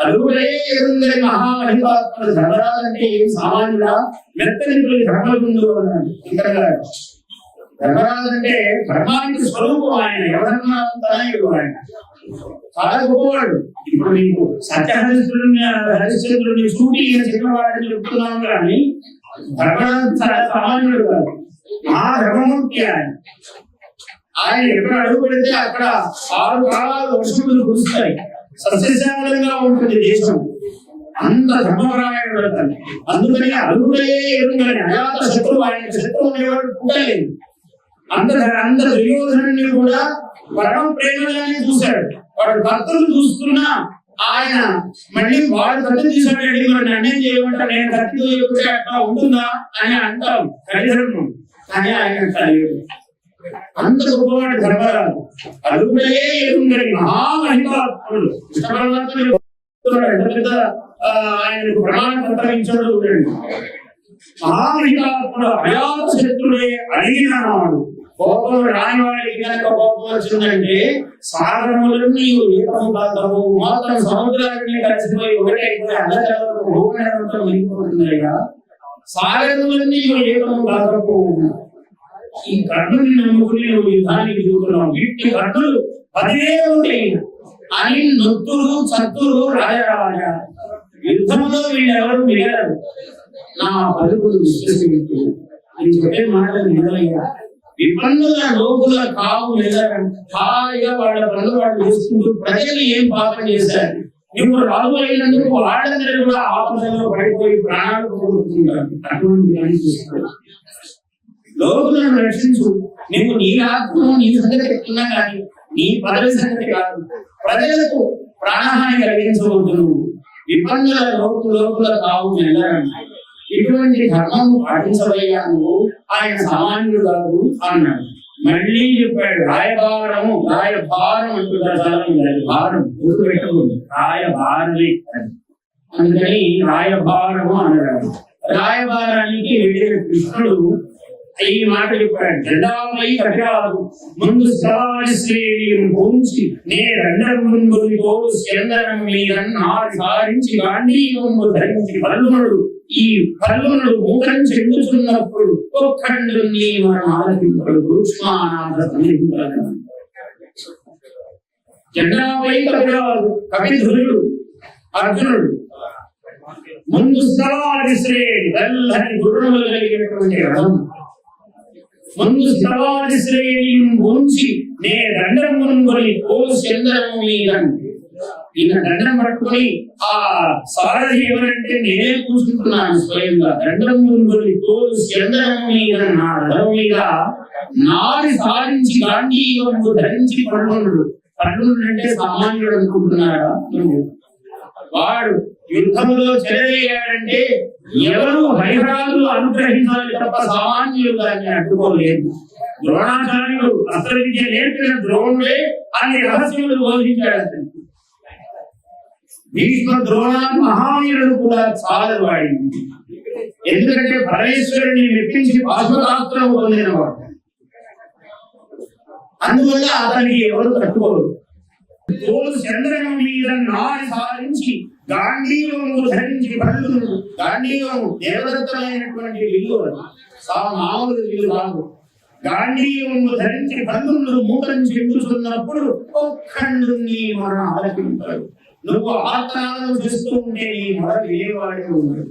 అరువులే ఎరుంగని మహామహిమాత్మ ధర్మరాజంటే ఏం సామాన్యుడా? మెత్తని ధర్మగుండు అన్నాడు. ఇక్కడ ధర్మరాజు ధర్మానికి స్వరూపం ఆయన. ఎవరన్నా తనయుడు ఆయన. చాలా గొప్పవాడు. ఇప్పుడు నీకు సత్యహరిశ్వరుని హరిశ్చంద్రుడిని చూటి ఈయన చిన్నవాడని చెప్తున్నాం కానీ ధర్మరాజు చాలా సామాన్యుడు కాదు. ఆ ధర్మమూర్తి ఆయన. ఆయన ఎక్కడ అడుగు పెడితే అక్కడ ఆరు కాలాలు వర్షములు కురుస్తాయి. సస్యశాలంగా ఉంటుంది దేశం అంత ధర్మపరాయణ అతను. అందుకని అరుగుడే ఎరుగని అయాత శత్రువు ఆయన శత్రువు అనేవాడు పుట్టలేదు. అందరు అందరు దుర్యోధనుని కూడా పరమ ప్రేమగానే చూశాడు. వాడు భక్తులు చూస్తున్నా ఆయన మళ్ళీ వాడు కత్తి తీసాడు మరి నన్నేం చేయమంటా నేను కత్తి అట్లా ఉంటుందా? అని అంటాం. కలిధర్మం కానీ ఆయన కలిగి అంత గొప్పవాడు ధర్మరాజు అరుగుడే ఎరుంగని మహామహిమాత్ముడు. కృష్ణ పరమాత్మ చెప్తున్నాడు, ఎంత పెద్ద ఆయనకు ప్రమాణ పత్రం చూడండి. మహావిధాత్ముడు అయాత శత్రుడే అడిగినాడు. కోపం రాని వాడికి కనుక కోపం వచ్చిందంటే సాగరములన్నీ మాత్రం సముద్రాన్ని కలిసిపోయి ఒకటైపోయి అందరూ భూమితో వెళ్ళిపోతున్నాయిగా సాగరములన్నీ ఈ కర్ణుని నమ్ముకుని నువ్వు యుద్ధానికి దూకున్నావు వీటి కర్ణులు పదివేలు ఉంటాయి అని నొత్తులు సత్తులు రాజరాజా యుద్ధంలో వీళ్ళెవరు మిగలరు. నా పలుకులు విశ్వసించు అని చెప్పే మాటలు నిజమయ్యా విపన్నుల లోపుల కావు నిజం హాయిగా వాళ్ళ పనులు వాళ్ళు చేసుకుంటూ ప్రజలు ఏం పాపం చేశారు? నువ్వు రాజు అయినందుకు వాళ్ళందరూ కూడా ఆపదలో పడిపోయి ప్రాణాలు కోరుకుంటారు అటువంటి లోకులను రక్షించు. నీకు నీ ఆత్మను నీ సంగతి చెప్తున్నా కానీ నీ పదవి సంగతి కాదు. ప్రజలకు ప్రాణహాని కలిగించవద్దు. నువ్వు ఇబ్బందుల లోపు లోపల కావు ఇటువంటి ధర్మం పాటించబోయా నువ్వు ఆయన సామాన్యుడు కాదు అన్నాడు. మళ్ళీ చెప్పాడు రాయభారము రాయభారం అంటున్నారు భారం గుర్తు పెట్టకూడదు రాయభారమే అందుకని రాయభారము అన్నాడు. రాయభారానికి వెళ్ళిన కృష్ణుడు ఈ మాట చెప్పాడు. జెండాపై కట్టాడు ముందు సవారి శ్రేణిని పోంచి నే రెండవ ముందుతో స్కందనం మీద నాటి సారించి గాంధీవము ధరించి పల్లునుడు ఈ పల్లునుడు మూకం చెందుతున్నప్పుడు ఒక్కడు నీ మనం ఆలకింపడు సూక్ష్మానాథ జెండాపై కట్టాడు కపిధుడు అర్జునుడు ముందు సవారి శ్రేణి తెల్లని గుర్రములు కలిగినటువంటి రథం. ముందు సవారి శ్రేణి ఉంచి నే దండం ముందుని ఓ చంద్రము మీద. ఈయన దండం పట్టుకొని ఆ సారథి ఎవరంటే నేనే కూర్చుంటున్నాను స్వయంగా. దండం ముందుని ఓ చంద్రము మీద నా రథం మీద నారి సారించి గాంధీయము ధరించి పడునుడు పడునుడు అంటే సామాన్యుడు అనుకుంటున్నారా? వాడు యుద్ధములో చెలరేగాడంటే ఎవరు హరిహరాలు అనుగ్రహించాలి తప్ప సామాన్యులు దాన్ని అడ్డుకోలేదు ద్రోణాచార్యుడు అసలు విద్య నేర్పిన ద్రోణుడే అన్ని రహస్యములు బోధించాడు అతను భీష్మ ద్రోణాలు మహావీరుడు కూడా చాలదు వాడింది ఎందుకంటే పరమేశ్వరుని మెప్పించి పాశురాస్త్రం పొందినవాడు. అందువల్ల అతనికి ఎవరు తట్టుకోరు. తోలు మీద నారి సారించి గాంధీవము ధరించి బల్లును గాంధీవము దేవదత్తమైనటువంటి విల్లు అది. సా మామూలు విల్లు కాదు. గాంధీవము ధరించి బల్లును మూటం చెందుతున్నప్పుడు ఒక్కళ్ళు నీ మన ఆలకింపాడు నువ్వు ఆత్మానం చేస్తూ ఉంటే నీ మొర వినేవాడే ఉన్నాడు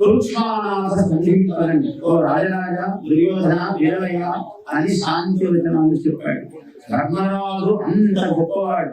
సూక్ష్మానాథ సన్నిహితులని ఓ రాజరాజ దుర్యోధన వీరవయ్య అని శాంతి వచనాలు చెప్పాడు. ధర్మరాజు అంత గొప్పవాడు.